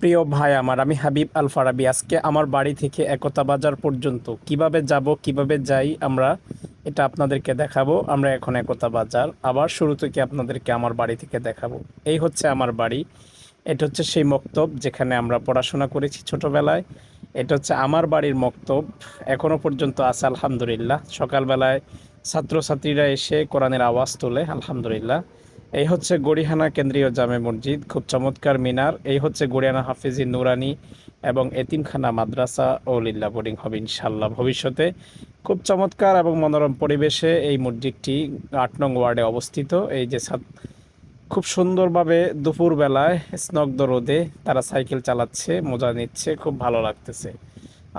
প্রিয় ভাই আমার, আমি হাবিব আল ফারাবি আজকে আমার বাড়ি থেকে একতা বাজার পর্যন্ত। কীভাবে যাব, কীভাবে যাই, আমরা এটা আপনাদেরকে দেখাবো। আমরা এখন একতা বাজার। আবার শুরু থেকে আপনাদেরকে আমার বাড়ি থেকে দেখাবো। এই হচ্ছে আমার বাড়ি। এটা হচ্ছে সেই মক্তব যেখানে আমরা পড়াশোনা করেছি ছোটবেলায়। এটা হচ্ছে আমার বাড়ির মক্তব। এখনও পর্যন্ত আছে, আলহামদুলিল্লাহ। সকালবেলায় ছাত্রছাত্রীরা এসে কোরআনের আওয়াজ তোলে, আলহামদুলিল্লাহ। এই হচ্ছে গড়িহানা কেন্দ্রীয় জামে মসজিদ, খুব চমৎকার মিনার। এই হচ্ছে গড়িয়ানা হাফিজি নুরানি এবং এতিমখানা, মাদ্রাসা ও লিল্লা বোর্ডিং হবে ইনশাল্লাহ ভবিষ্যতে। খুব চমৎকার এবং মনোরম পরিবেশে এই মসজিদটি আট নং ওয়ার্ডে অবস্থিত। এই যে খুব সুন্দরভাবে দুপুরবেলায় স্নগ্ধ রোদে তারা সাইকেল চালাচ্ছে, মজা নিচ্ছে, খুব ভালো লাগতেছে।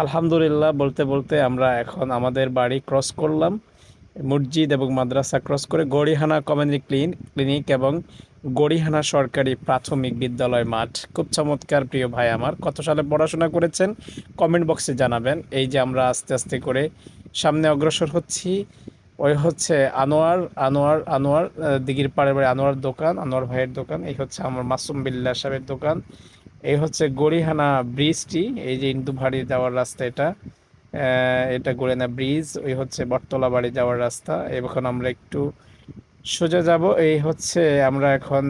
আলহামদুলিল্লাহ বলতে বলতে আমরা এখন আমাদের বাড়ি ক্রস করলাম। মসজিদ এবং মাদ্রাসা ক্রস করে গড়িহানা কমিউনিটি ক্লিন, ক্লিনিক এবং গড়িহানা সরকারি প্রাথমিক বিদ্যালয় মাঠ। খুব চমৎকার, প্রিয় ভাই আমার। কত সালে পড়াশোনা করেছেন? কমেন্ট বক্সে জানাবেন। এই যে আমরা আস্তে আস্তে করে সামনে অগ্রসর হচ্ছি, ওই হচ্ছে আনোয়ার আনোয়ার আনোয়ার দিঘির পাড়ের বাড়ি আনোয়ার দোকান, আনোয়ার ভাইয়ের দোকান। এই হচ্ছে আমার মাসুম বিল্লাহ সাহেবের দোকান। এই হচ্ছে গড়িহানা ব্রিজটি, এই যে ইন্দু ভাড়ি যাওয়ার রাস্তা এটা। এটা গড়িয়ানা ব্রিজ, ওই হচ্ছে বটতলা বাড়ি যাওয়ার রাস্তা। এখন আমরা একটু সোজা যাব, এই হচ্ছে আমরা এখন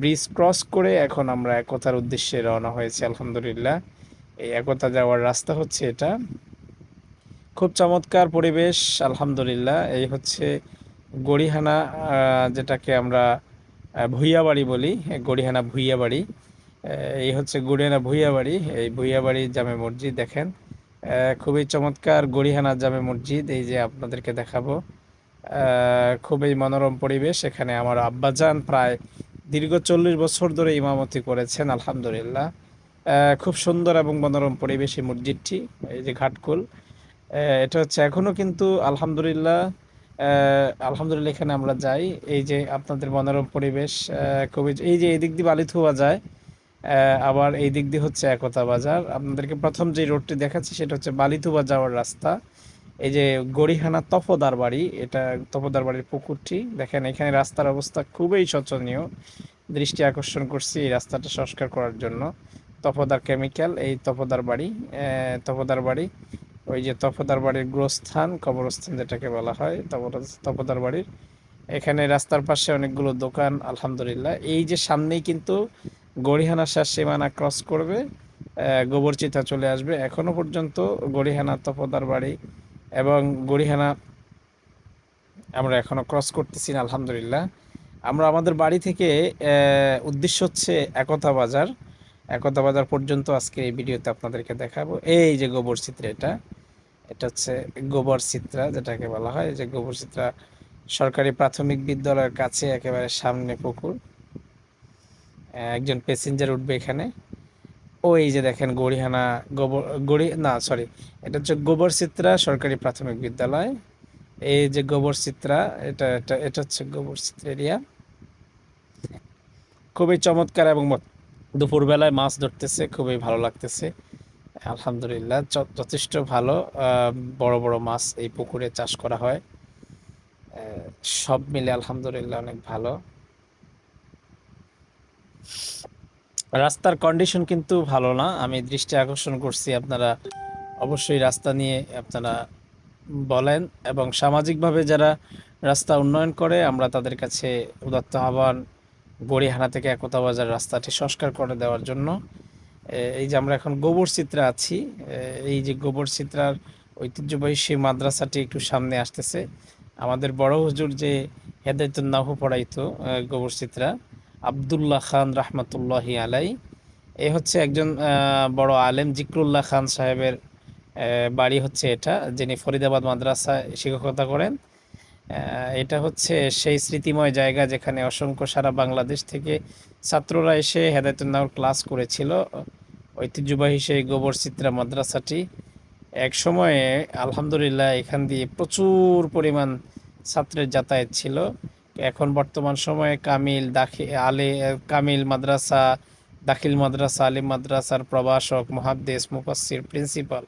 ব্রিজ ক্রস করে এখন আমরা একতার উদ্দেশ্যে রওনা হয়েছি, আলহামদুলিল্লাহ। এই একতা যাওয়ার রাস্তা হচ্ছে এটা। খুব চমৎকার পরিবেশ, আলহামদুলিল্লাহ। এই হচ্ছে গড়িহানা যেটাকে আমরা ভুইয়া বাড়ি বলি, গড়িহানা ভুইয়া বাড়ি এই হচ্ছে গড়িহানা ভুইয়া বাড়ি এই ভুইয়া বাড়ি জামে মসজিদ দেখেন। খুবই চমৎকার গড়িহানা জামে মসজিদ এই যে আপনাদেরকে দেখাবো। খুবই মনোরম পরিবেশ এখানে আমার আব্বাজান প্রায় দীর্ঘ চল্লিশ বছর ধরে ইমামতি করেছেন আলহামদুলিল্লাহ। খুব সুন্দর এবং মনোরম পরিবেশ এই মসজিদটি এই যে ঘাটকুল। এটা হচ্ছে এখনও কিন্তু আলহামদুলিল্লাহ আলহামদুলিল্লাহ এখানে আমরা যাই। এই যে আপনাদের মনোরম পরিবেশ খুবই এই যে এই দিক দিয়ে বালিথুয়া যায় আহ, আবার এই দিক দিয়ে হচ্ছে একতা বাজার। আপনাদেরকে প্রথম যে রোডটি দেখাচ্ছি সেটা হচ্ছে বালিথুবা যাওয়ার রাস্তা। এই যে গড়িহানা তফদার বাড়ি, এটা তফদার বাড়ির পুকুরটি। দেখেন, এখানে রাস্তার অবস্থা খুবই শোচনীয়। দৃষ্টি আকর্ষণ করছি এই রাস্তাটা সংস্কার করার জন্য। তফদার কেমিক্যাল এই তফদার বাড়ি তফদার বাড়ি। ওই যে তফদার বাড়ির গোরস্থান, কবরস্থান যেটাকে বলা হয় তফদার বাড়ির। এখানে রাস্তার পাশে অনেকগুলো দোকান, আলহামদুলিল্লাহ। এই যে সামনেই কিন্তু গড়িহানা শেষ সীমানা ক্রস করবে গোবরচিতা চলে আসবে। এখনও পর্যন্ত গড়িহানা তপদার বাড়ি এবং গড়িহানা আমরা এখনও ক্রস করতেছি না, আলহামদুলিল্লাহ। আমরা আমাদের বাড়ি থেকে উদ্দেশ্য হচ্ছে একতা বাজার। একতা বাজার পর্যন্ত আজকে এই ভিডিওতে আপনাদেরকে দেখাবো। এই যে গোবর চিত্র এটা এটা হচ্ছে গোবর চিত্রা যেটাকে বলা হয়। যে গোবর চিত্রা সরকারি প্রাথমিক বিদ্যালয়ের কাছে একেবারে সামনে পুকুর। একজন প্যাসেঞ্জার উঠবে এখানে। ওই যে দেখেন গড়িহানা গোবর গড়ি না সরি এটা হচ্ছে গোবর চিত্রা সরকারি প্রাথমিক বিদ্যালয়। এই যে গোবর চিত্রা এটা এটা এটা হচ্ছে গোবর চিত্র এরিয়া। খুবই চমৎকার এবং দুপুরবেলায় মাছ ধরতেছে, খুবই ভালো লাগতেছে। আলহামদুলিল্লাহ যথেষ্ট ভালো বড় বড় মাছ এই পুকুরে চাষ করা হয়। সব মিলে আলহামদুলিল্লাহ অনেক ভালো। রাস্তার কন্ডিশন কিন্তু ভালো না। আমি দৃষ্টি আকর্ষণ করছি আপনারা অবশ্যই রাস্তা নিয়ে আপনারা বলেন এবং সামাজিকভাবে যারা রাস্তা উন্নয়ন করে আমরা তাদের কাছে উদাত্ত আহ্বান গড়িহানা থেকে একতা বাজার রাস্তাটি সংস্কার করে দেওয়ার জন্য। এই যে আমরা এখন গোবর চিত্রা আছি এই যে গোবর চিত্রার ঐতিহ্যবাহী সেই মাদ্রাসাটি একটু সামনে আসতেছে। আমাদের বড় হুজুর যে হেদায়তুল্লাহ পড়াইতো আহ, গোবর চিত্রা আবদুল্লাহ খান রাহমাতুল্লাহি আলাই। এ হচ্ছে একজন বড় আলেম, জিকরুল্লাহ খান সাহেবের বাড়ি হচ্ছে এটা, যিনি ফরিদাবাদ মাদ্রাসায় শিক্ষকতা করেন। এটা হচ্ছে সেই স্মৃতিময় জায়গা যেখানে অসংখ্য সারা বাংলাদেশ থেকে ছাত্ররা এসে হেদায়তুল্লাহর ক্লাস করেছিল। ঐতিহ্যবাহী সেই গোবর চিত্রা মাদ্রাসাটি। এক সময়ে আলহামদুলিল্লাহ এখান দিয়ে প্রচুর পরিমাণ ছাত্রের যাতায়াত ছিল। এখন বর্তমান সময়ে কামিল দাখি, আলে, কামিল মাদ্রাসা, দাখিল মাদ্রাসা, আলিম মাদ্রাসার প্রভাষক, মহাদ্দেশ, মুফাসসির প্রিন্সিপাল।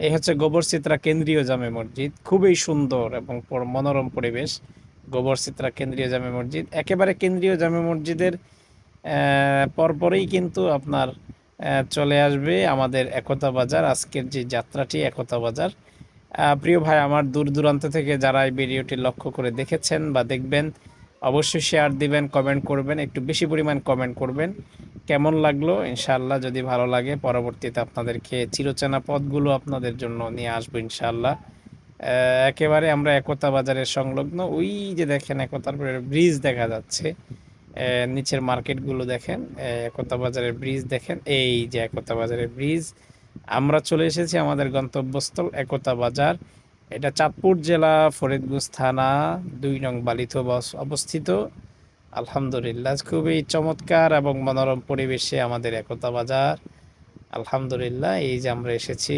এই হচ্ছে গোবর চিত্রা কেন্দ্রীয় জামে মসজিদ। খুবই সুন্দর এবং মনোরম পরিবেশ। গোবর চিত্রা কেন্দ্রীয় জামে মসজিদ। একেবারে কেন্দ্রীয় জামে মসজিদের পরপরেই কিন্তু আপনার চলে আসবে আমাদের একতা বাজার। আজকের যে যাত্রাটি একতা বাজার প্রিয় ভাই আমার দূর দূরান্ত থেকে যারা এই ভিডিওটি লক্ষ্য করে দেখেছেন বা দেখবেন অবশ্যই শেয়ার দিবেন কমেন্ট করবেন একটু বেশি পরিমাণ কমেন্ট করবেন। কেমন লাগল? ইনশাআল্লাহ যদি ভালো লাগে পরবর্তীতে আপনাদেরকে চিরচেনা পথগুলো আপনাদের জন্য নিয়ে আসব ইনশাআল্লাহ। আহ, একেবারে আমরা একতা বাজারের সংলগ্ন ওই যে দেখেন একতার ব্রিজ দেখা যাচ্ছে। নিচের মার্কেটগুলো দেখেন একতা বাজারের ব্রিজ দেখেন এই যে একতা বাজারের ব্রিজ। আমরা চলে এসেছি আমাদের গন্তব্যস্থল একতা বাজার। এটা চাঁদপুর জেলা, ফরিদগঞ্জ থানা, দুই নং বালিত বস- অবস্থিত। আলহামদুলিল্লাহ, খুবই চমৎকার এবং মনোরম পরিবেশে আমাদের একতা বাজার। আলহামদুলিল্লাহ, এই যে আমরা এসেছি।